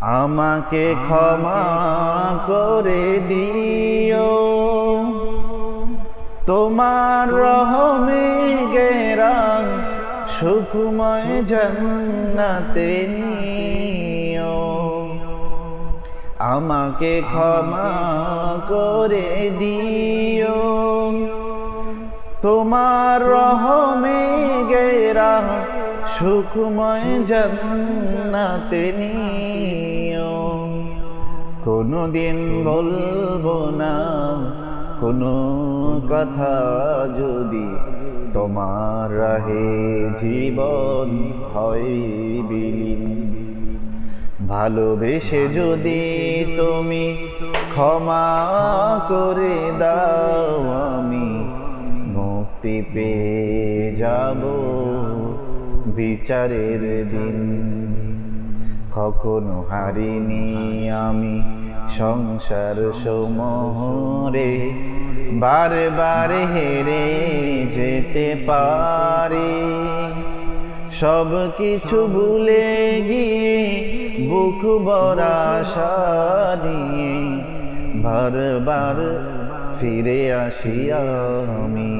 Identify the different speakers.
Speaker 1: আমাকে ক্ষমা করে দিও। তোমার রহমে গেরা সুখময় জন্নাতে নিও। আমাকে ক্ষমা করে দিও। তোমার রহমে গেরা সুখময় জন্নাতে নিও। কোনদিন বলব না, কোনো কথা যদি তোমার রাহে জীবন হয় বিলীন। ভালোবেসে যদি তুমি ক্ষমা করে দাও, আমি মুক্তি পেয়ে যাব। বিচারের দিন। কখনো হারিনি আমি সংসার সমরে বারে বারে হেরে যেতে পারি। সব কিছু ভুলে গিয়ে বুক বরাশা নিয়ে বারবার ফিরে আসি আমি।